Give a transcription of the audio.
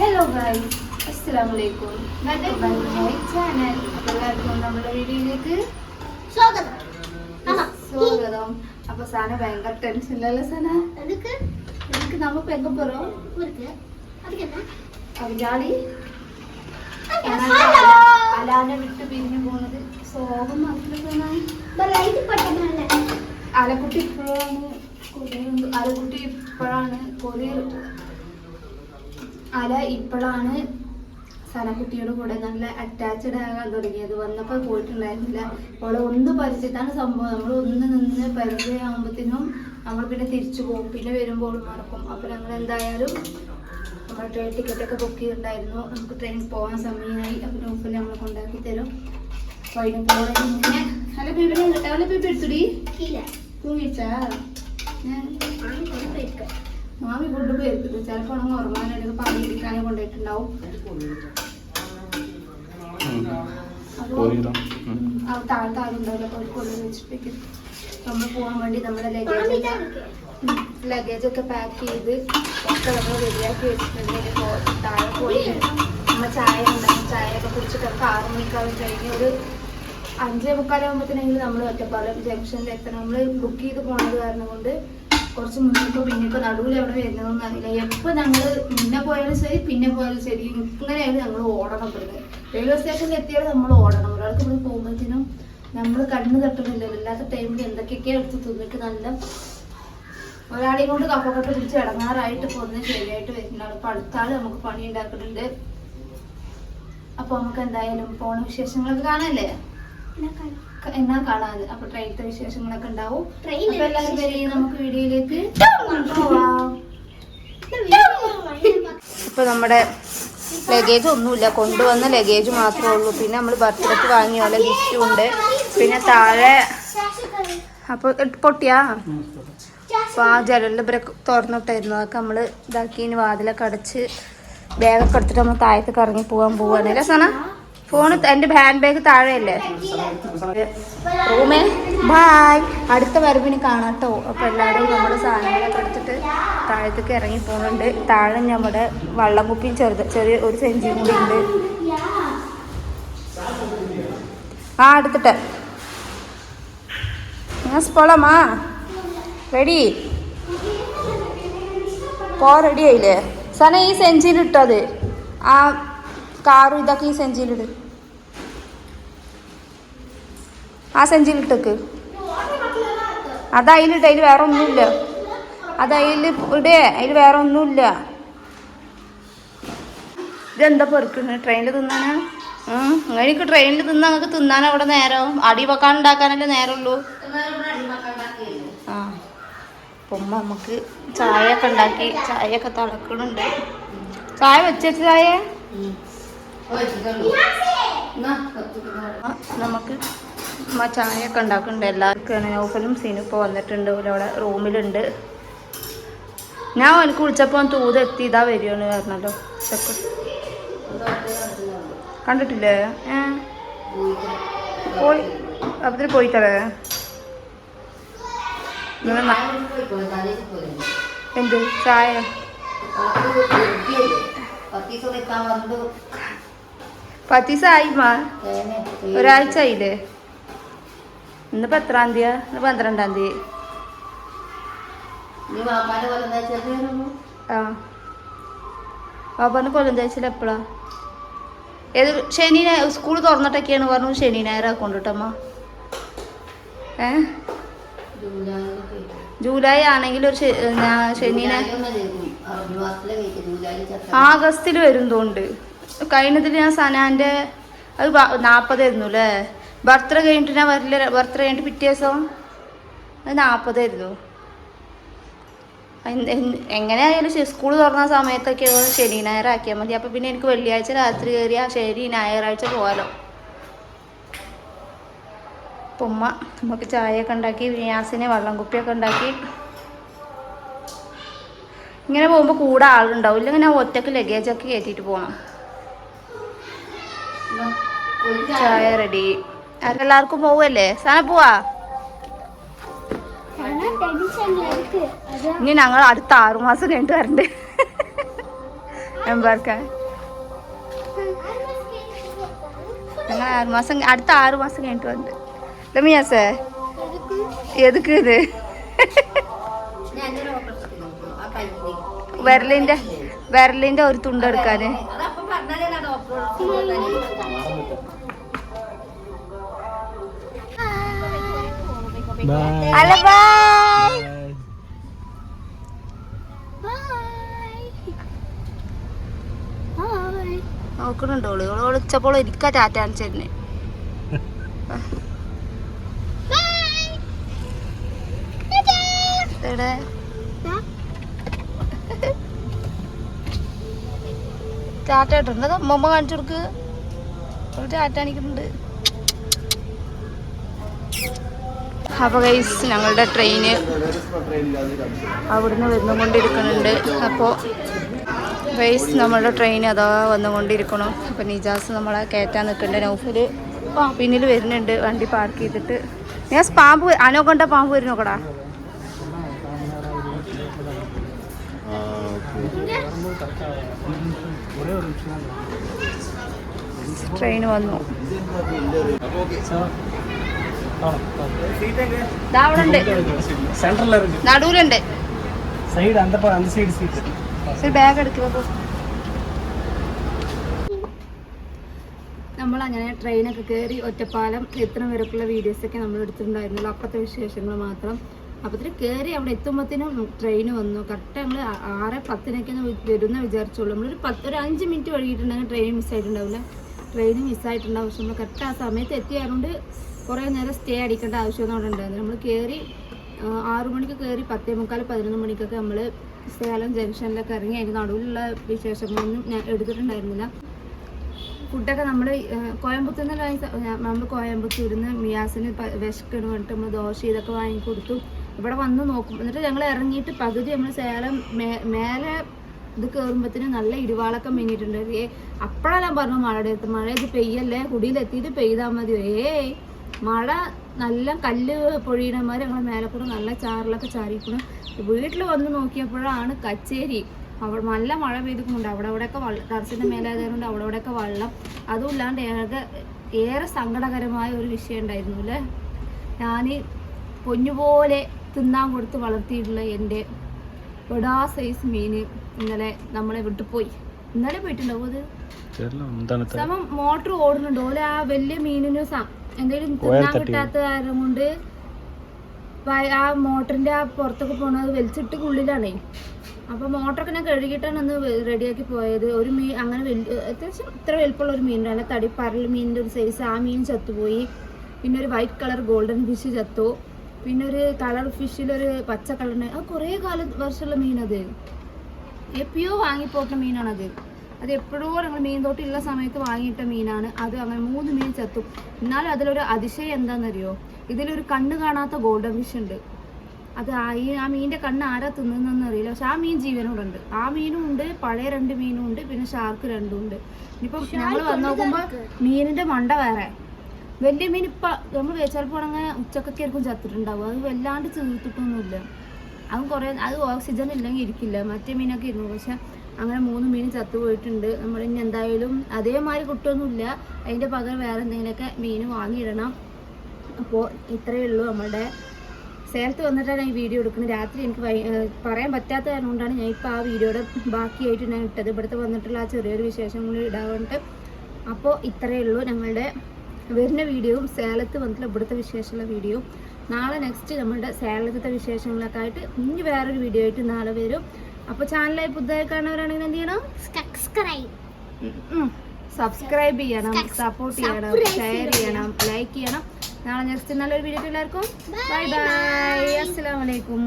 Hello ഗായ് അസ്സാം വലൈക്കും ചാനൽ എല്ലാവർക്കും നമ്മുടെ വീഡിയോയിലേക്ക് സ്വാഗതം. സ്വാഗതം. അപ്പൊ സാന ഭയങ്കര ടെൻഷനിലല്ലേ സാന? എനിക്ക് എനിക്ക് നമ്മ പെങ്ക പോറോം അവരാളി അലാനെ വിട്ട് പിരിഞ്ഞു പോണത്. സോകം മാത്രമേ അലക്കുട്ടി ഇപ്പോഴാണ് കൊറിയർ അലക്കുട്ടി ഇപ്പോഴാണ് കൊറിയർ അല ഇപ്പോഴാണ് സനക്കുട്ടിയുടെ കൂടെ നല്ല അറ്റാച്ച്ഡ് ആകാൻ തുടങ്ങിയത്. വന്നപ്പോൾ പോയിട്ടുണ്ടായിരുന്നില്ല. അവളെ ഒന്ന് പരിചയത്താണ് സംഭവം. നമ്മൾ ഒന്ന് നിന്ന് പരിചയമാകുമ്പോഴത്തേനും നമ്മൾ പിന്നെ തിരിച്ചു പോകും. പിന്നെ വരുമ്പോൾ മറക്കും. അപ്പോൾ ഞങ്ങൾ എന്തായാലും നമ്മൾ ട്രെയിൻ ടിക്കറ്റ് ഒക്കെ ബുക്ക് ചെയ്തിട്ടുണ്ടായിരുന്നു. നമുക്ക് ട്രെയിൻ പോകാൻ സമയമായി. അപ്പം നോക്കിൽ നമ്മൾ കൊണ്ടാക്കി തരും. അപ്പോൾ അതിന് പോകണമെങ്കിൽ ഇങ്ങനെ. അല്ല പേപ്പർ എവിടെ പേപ്പർ എടുത്തുടി. തൂങ്ങിച്ചാ? ഞാൻ മാമി കൊണ്ട് പേർക്കിട്ട് ചിലപ്പോ നമ്മൾ ഉറങ്ങാനായിട്ട് പറഞ്ഞിരിക്കാനും കൊണ്ടിട്ടുണ്ടാവും അത് താഴത്തെ ആരുണ്ടാവില്ല കോഴിക്കോട് വെച്ചിട്ടേക്ക് നമ്മൾ പോകാൻ വേണ്ടി നമ്മുടെ ലഗേജ് ലഗേജ് ഒക്കെ പാക്ക് ചെയ്ത് ഒക്കെ നമ്മൾ റെഡിയാക്കി വെച്ചിട്ടുണ്ടെങ്കിൽ താഴെ പോയി നമ്മൾ ചായ ഉണ്ടാകും ചായ ഒക്കെ കുടിച്ചിട്ടൊക്കെ മണിക്കാവും കഴിഞ്ഞ് ഒരു അഞ്ചേ മുക്കാലാകുമ്പോഴത്തേനെങ്കിലും നമ്മൾ ഒറ്റപ്പാലം ജംഗ്ഷനിലെത്തണം നമ്മൾ ബുക്ക് ചെയ്ത് പോണത് കാരണം കൊണ്ട് കുറച്ച് മുന്നോട്ട് ഇപ്പൊ നടുവിൽ എവിടെ വരുന്നതെന്ന് അറിയില്ല. എപ്പോ ഞങ്ങൾ മുന്നേ പോയാലും ശരി പിന്നെ പോയാലും ശരി ഇങ്ങനെയാണ് ഞങ്ങൾ ഓടണം ഇവിടുന്ന്. റെയിൽവേ സ്റ്റേഷനിൽ എത്തിയാൽ നമ്മൾ ഓടണം. ഒരാൾക്ക് ഇവിടെ പോകുമ്പോഴത്തേനും നമ്മൾ കണ്ണ് തട്ടുന്നില്ലല്ലോ ഇല്ലാത്ത ടൈമിൽ എന്തൊക്കെയൊക്കെ എടുത്ത് തിന്നിട്ട് നല്ല ഒരാളെയും കൊണ്ട് കപ്പൊക്കെ പിടിച്ച് ഇടങ്ങാറായിട്ട് പോകുന്ന ശരിയായിട്ട് വരുന്നതാണ് ഇപ്പൊ അടുത്താൾ നമുക്ക് പണി ഉണ്ടാക്കുന്നുണ്ട്. അപ്പൊ നമുക്ക് എന്തായാലും പോണ വിശേഷങ്ങളൊക്കെ കാണാല്ലേ? എന്നാ കാണാതെ അപ്പൊ ട്രെയിനത്തെ വിശേഷങ്ങളൊക്കെ ഉണ്ടാവും. അപ്പൊ എല്ലാവരും നമുക്ക് വീഡിയോയിലേക്ക് ഇപ്പൊ നമ്മുടെ ലഗേജ് ഒന്നുമില്ല. കൊണ്ടുവന്ന ലഗേജ് മാത്രമേ ഉള്ളൂ. പിന്നെ നമ്മൾ ബർത്ത്ഡേക്ക് വാങ്ങിയ പോലെ ലിസ്റ്റ് ഉണ്ട്. പിന്നെ താഴെ അപ്പൊ പൊട്ടിയാ? അപ്പോൾ ആ ജനലിന്റെ ബ്രേക്ക് തുറന്നിട്ടായിരുന്നു. അതൊക്കെ നമ്മൾ ഇതാക്കി വാതിലൊക്കെ അടച്ച് ബാഗൊക്കെ എടുത്തിട്ട് നമ്മൾ താഴത്തേക്ക് ഇറങ്ങി പോകാൻ പോവാണ്. അല്ലേ ഫോൺ എന്റെ ഹാൻഡ് ബാഗ് താഴെയല്ലേ? റൂമേ? ബായ്. അടുത്ത വരവിന് കാണാട്ടോ. അപ്പോൾ എല്ലാവരും നമ്മുടെ സാധനങ്ങളൊക്കെ എടുത്തിട്ട് താഴത്തേക്ക് ഇറങ്ങി പോകുന്നുണ്ട് താഴെ നമ്മുടെ വള്ളം കുപ്പിയും ചെറുത് ചെറിയ ഒരു സെഞ്ചിയും കൂടി ഉണ്ട്. ആ എടുത്തിട്ട്. ഞാൻ പോളാമാ റെഡി? പോ റെഡി ആയില്ലേ? സന ഈ സെഞ്ചിയിൽ ഇട്ടത്. ആ കാറും ഇതൊക്കെ ഈ സെഞ്ചിയിലിട് ആ സഞ്ചിയിലിട്ടേക്ക് അത് അതിലിട്ട് അതിൽ വേറെ ഒന്നുമില്ല അത് അതിൽ ഇടേ അതിൽ വേറെ ഒന്നുമില്ല ഇതെന്താ പെറുക്കുന്നത് ട്രെയിനിൽ തിന്നാനാ എനിക്ക് ട്രെയിനിൽ തിന്നാൻ നിങ്ങൾക്ക് തിന്നാൻ അവിടെ നേരം അടി വെക്കാൻ ഉണ്ടാക്കാനല്ലേ നേരമുള്ളൂ ആ അപ്പം നമുക്ക് ഒക്കെ ഉണ്ടാക്കി ചായ ഒക്കെ തിളക്കണുണ്ട് ചായ വെച്ച ചായ നമുക്ക് ഉമ്മ ചായയൊക്കെ ഉണ്ടാക്കുന്നുണ്ട്. എല്ലാവർക്കും നൗഫലും സീനും ഇപ്പോൾ വന്നിട്ടുണ്ട്. ഇവിടെ റൂമിലുണ്ട്. ഞാൻ എനിക്ക് വിളിച്ചപ്പോൾ തൂത് എത്തി ഇതാ വരുമെന്ന് പറഞ്ഞല്ലോ. ചെക്ക്. കണ്ടിട്ടില്ലേ? പോയി. അപ്പത്തിൽ ന- എന്ത്? ചായ? പത്തീസായി ഒരാഴ്ച ആയില്ലേ? ഇന്നിപ്പോ എത്രാം തീയതി? ഇന്ന് പന്ത്രണ്ടാം തീയതി. ആ. പാപ്പാന് കൊല്ലം തയ്ച്ചാൽ എപ്പോഴാ ഏത് ശനി സ്കൂൾ തുറന്നിട്ടൊക്കെയാണ് പറഞ്ഞു. ശനി ഞായർ ആക്കൊണ്ടിട്ടമ്മ ഏ? ജൂലൈ ആണെങ്കിൽ ഒരു ശനി ഞായർ ആഗസ്റ്റിൽ വരും തോണ്ട് കഴിഞ്ഞതിൽ ഞാൻ സനാന്റെ അത് നാൽപ്പതായിരുന്നു അല്ലേ ബർത്ത്ഡേ കഴിഞ്ഞിട്ട് ഞാൻ വരില്ല. ബർത്ത്ഡേ കഴിഞ്ഞിട്ട് പിറ്റേ ദിവസം അത് നാൽപ്പതായിരുന്നു എങ്ങനെയായാലും സ്കൂൾ തുറന്ന സമയത്തൊക്കെ ശനി ഞായറാക്കിയാൽ മതി. അപ്പം പിന്നെ എനിക്ക് വെള്ളിയാഴ്ച രാത്രി കയറിയാൽ ശനി ഞായറാഴ്ച പോകാലോ ഉമ്മ നമുക്ക് ചായയൊക്കെ ഉണ്ടാക്കി വിന്യാസിനെ വെള്ളം കുപ്പിയൊക്കെ ഉണ്ടാക്കി. ഇങ്ങനെ പോകുമ്പോൾ കൂടെ ആളുണ്ടാവും. ഇല്ലെങ്കിൽ ഞാൻ ഒറ്റയ്ക്ക് ലഗേജൊക്കെ കയറ്റിയിട്ട് പോകണം ചായ റെഡി എല്ലാവർക്കും പോവല്ലേ? സാന പോവാ. ഇനി ഞങ്ങൾ അടുത്ത ആറുമാസം കഴിഞ്ഞിട്ട് വരണ്ടേ? എമ്പാർക്കാൻ ഞങ്ങൾ ആറുമാസം അടുത്ത ആറുമാസം കഴിഞ്ഞിട്ട് വരണ്ട്. രമ്യാ സേ എതുക്ക് ഇത്? വിരലിന്റെ വിരലിന്റെ ഒരു തുണ്ടെടുക്കാന് എടുക്കാന് Bye. Bye. നോക്കണുണ്ടോ ഓൾ? ഓൾ വിളിച്ചപ്പോൾ ഇരിക്ക ടാറ്റാൻ ചെന്നെ എവിടെ? ടാറ്റ ഇട്ടുണ്ട് അമ്മമ്മ കാണിച്ചു കൊടുക്ക്. ടാറ്റ കാണിക്കുന്നുണ്ട്. അപ്പൊ ഗൈസ് ഞങ്ങളുടെ ട്രെയിന് അവിടുന്ന് വന്നുകൊണ്ടിരിക്കുന്നുണ്ട്. അപ്പോൾ ഗൈസ് നമ്മളുടെ ട്രെയിൻ അതാ വന്നുകൊണ്ടിരിക്കണം. അപ്പോൾ നിജാസ് നമ്മളെ കയറ്റാൻ നിൽക്കുന്നുണ്ട്. നൗഫൽ ആ പിന്നിൽ വരുന്നുണ്ട്. വണ്ടി പാർക്ക് ചെയ്തിട്ട്. ഞാൻ പാമ്പ് അനോ കണ്ട പാമ്പ് വരുന്നു കടാ? ട്രെയിൻ വന്നു. നടുവിലുണ്ട്. സൈഡ് അന്ത സൈഡ് സീറ്റ് ബാഗ് നമ്മൾ അങ്ങനെ ട്രെയിനൊക്കെ കയറി ഒറ്റപ്പാലം എത്ര വീഡിയോസ് വീഡിയോസൊക്കെ നമ്മൾ എടുത്തിട്ടുണ്ടായിരുന്നല്ലോ. അപ്പോഴത്തെ വിശേഷങ്ങൾ മാത്രം. അപ്പത്തിന് കയറി അവിടെ എത്തുമ്പോഴത്തേനും ട്രെയിൻ വന്നു. കറക്റ്റ് നമ്മൾ ആറ് പത്തിനൊക്കെ വരുന്ന വിചാരിച്ചോളൂ നമ്മളൊരു പത്ത് ഒരു അഞ്ച് മിനിറ്റ് വൈകിട്ടുണ്ടെങ്കിൽ ട്രെയിൻ മിസ്സായിട്ടുണ്ടാവില്ല ട്രെയിൻ മിസ്സായിട്ടുണ്ടാവും പക്ഷെ നമ്മൾ കറക്റ്റ് ആ സമയത്ത് എത്തിയായതുകൊണ്ട് കുറേ നേരം സ്റ്റേ അടിക്കേണ്ട ആവശ്യമൊന്നും അവിടെ ഉണ്ടായിരുന്നു നമ്മൾ കയറി ആറു മണിക്ക് കയറി പത്തേ മുക്കാൽ പതിനൊന്ന് മണിക്കൊക്കെ നമ്മൾ സേലം ജംഗ്ഷനിലൊക്കെ ഇറങ്ങി അതിന്റെ നടുവിലുള്ള വിശേഷങ്ങളൊന്നും ഞാൻ എടുത്തിട്ടുണ്ടായിരുന്നില്ല. ഫുഡൊക്കെ നമ്മൾ കോയമ്പത്തൂർ നിന്ന് നമ്മൾ കോയമ്പത്തൂരിൽ നിന്ന് മിയാസിന് വിശക്കണ് പറഞ്ഞിട്ട് നമ്മൾ ദോശ ഇതൊക്കെ വാങ്ങിക്കൊടുത്തു ഇവിടെ വന്ന് നോക്കും. എന്നിട്ട് ഞങ്ങൾ ഇറങ്ങിയിട്ട് പകുതി നമ്മൾ സേലം മേലെ ഇത് കയറുമ്പോഴത്തേന് നല്ല ഇടിവാളൊക്കെ മിന്നിട്ടുണ്ട് ഏ അപ്പോഴാണ് ഞാൻ പറഞ്ഞു മഴയുടെ അടുത്ത് മഴ ഇത് പെയ്യല്ലേ കുടിയിലെത്തിയിട്ട് പെയ്താൽ മതിയോ? ഏയ്. മഴ നല്ല കല്ല് പൊഴിയണമാർ ഞങ്ങൾ മേലെ കൂടെ നല്ല ചാറിലൊക്കെ ചാരിക്കണം വീട്ടിൽ വന്ന് നോക്കിയപ്പോഴാണ് കച്ചേരി. അവിടെ നല്ല മഴ പെയ്തിട്ടുണ്ട് അവിടെ അവിടെയൊക്കെ വള്ളം ടെറസിന്റെ മേലായതുകൊണ്ട് അവിടെ അവിടെയൊക്കെ വള്ളം. അതുമില്ലാണ്ട് ഏറെ ഏറെ സങ്കടകരമായ ഒരു വിഷയം ഉണ്ടായിരുന്നു അല്ലേ? ഞാൻ പൊന്നുപോലെ തിന്നാൻ കൊടുത്ത് വളർത്തിയിട്ടുള്ള എന്റെ ബഡാ സൈസ് മീൻ ഇന്നലെ നമ്മളെ വിട്ടു പോയി ഇന്നലെ പോയിട്ടുണ്ടാവും അത്? സമം ഓടുന്നുണ്ട്. ഓല ആ വലിയ മീനിന് എന്തെങ്കിലും തിന്നാൻ കിട്ടാത്ത കാരണം കൊണ്ട് ആ മോട്ടറിന്റെ ആ പുറത്തൊക്കെ പോണത് വലിച്ചിട്ട് ഉള്ളിലാണേ. അപ്പൊ മോട്ടറൊക്കെ ഞാൻ കഴുകിയിട്ടാണ് അന്ന് റെഡിയാക്കി പോയത്. ഒരു മീൻ അങ്ങനെ വലിയ അത്യാവശ്യം ഇത്ര വലിപ്പമുള്ള ഒരു മീൻ അല്ല തടി പരൽ മീനിന്റെ ഒരു സൈസ് ആ മീൻ ചത്തുപോയി. പിന്നെ ഒരു വൈറ്റ് കളർ ഗോൾഡൻ ഫിഷ് ചത്തു. പിന്നെ ഒരു കളർ ഫിഷിൽ ഒരു പച്ച കളറിന് അത് കുറേ കാലം വർഷമുള്ള മീനത്. എപ്പോഴോ വാങ്ങിപ്പോട്ട മീനാണത്. അത് എപ്പോഴോ ഞങ്ങൾ മീൻ തൊട്ടുള്ള സമയത്ത് വാങ്ങിയിട്ട മീനാണ്. അത് അങ്ങനെ മൂന്ന് മീൻ ചത്തും. എന്നാലും അതിലൊരു അതിശയം എന്താണെന്നറിയോ ഇതിലൊരു കണ്ണ് കാണാത്ത ഗോൾഡൻ ഫിഷ് ഉണ്ട്. അത് ആ ഈ ആ മീനിന്റെ കണ്ണ് ആരാ തിന്നുന്നതെന്ന് അറിയില്ല. പക്ഷെ ആ മീൻ ജീവനോടെ ഉണ്ട് ആ മീനും ഉണ്ട് പഴയ രണ്ട് മീനും ഉണ്ട് പിന്നെ ഷാർക്ക് രണ്ടും ഉണ്ട്. ഇനിയിപ്പം ഞങ്ങൾ വന്ന് നോക്കുമ്പോൾ മീനിന്റെ മണ്ട വേറെ. വലിയ മീൻ ഇപ്പം നമ്മൾ ചിലപ്പോൾ അങ്ങനെ ഉച്ചക്കൊക്കെ ആയിരിക്കും ചത്തിട്ടുണ്ടാവും അത് വല്ലാണ്ട് ചീർത്തിട്ടൊന്നുമില്ല. അതും കുറേ അത് ഓക്സിജൻ ഇല്ലെങ്കിൽ ഇരിക്കില്ല. മറ്റേ മീനൊക്കെ ഇരുന്നു. പക്ഷെ അങ്ങനെ മൂന്ന് മീൻ ചത്തുപോയിട്ടുണ്ട് നമ്മൾ ഇനി എന്തായാലും അതേമാതിരി കുട്ടൊന്നുമില്ല. അതിന്റെ പകരം വേറെ എന്തെങ്കിലുമൊക്കെ മീൻ വാങ്ങിയിടണം. അപ്പോൾ ഇത്രയേ ഉള്ളൂ നമ്മുടെ സേലത്ത് വന്നിട്ടാണ് ഈ വീഡിയോ എടുക്കുന്നത്. രാത്രി എനിക്ക് പറയാൻ പറ്റാത്ത കാരണം കൊണ്ടാണ് ഞാൻ ഇപ്പോൾ ആ വീഡിയോയുടെ ബാക്കിയായിട്ട് ഞാൻ ഇട്ടത്. ഇവിടുത്തെ വന്നിട്ടുള്ള ആ ചെറിയൊരു വിശേഷം കൂടി ഇടാറുണ്ട്. അപ്പോൾ ഇത്രയേ ഉള്ളൂ ഞങ്ങളുടെ വരുന്ന വീഡിയോയും സേലത്ത് വന്നിട്ടുള്ള ഇവിടുത്തെ വിശേഷമുള്ള വീഡിയോ നാളെ നെക്സ്റ്റ് നമ്മുടെ സേലത്തെ വിശേഷങ്ങളൊക്കെ ആയിട്ട് ഇനി വേറൊരു വീഡിയോ ആയിട്ട് നാളെ വരും. അപ്പോൾ ചാനലായി പുതുതായി കാണുന്നവരാണെങ്കിൽ എന്ത് ചെയ്യണം? സബ്സ്ക്രൈബ് സബ്സ്ക്രൈബ് ചെയ്യണം സപ്പോർട്ട് ചെയ്യണം ഷെയർ ചെയ്യണം. ലൈക്ക് ചെയ്യണം. നാളെ നെക്സ്റ്റ് നല്ലൊരു വീഡിയോ എല്ലാവർക്കും. ബൈ ബൈ അസ്സലാമലൈക്കും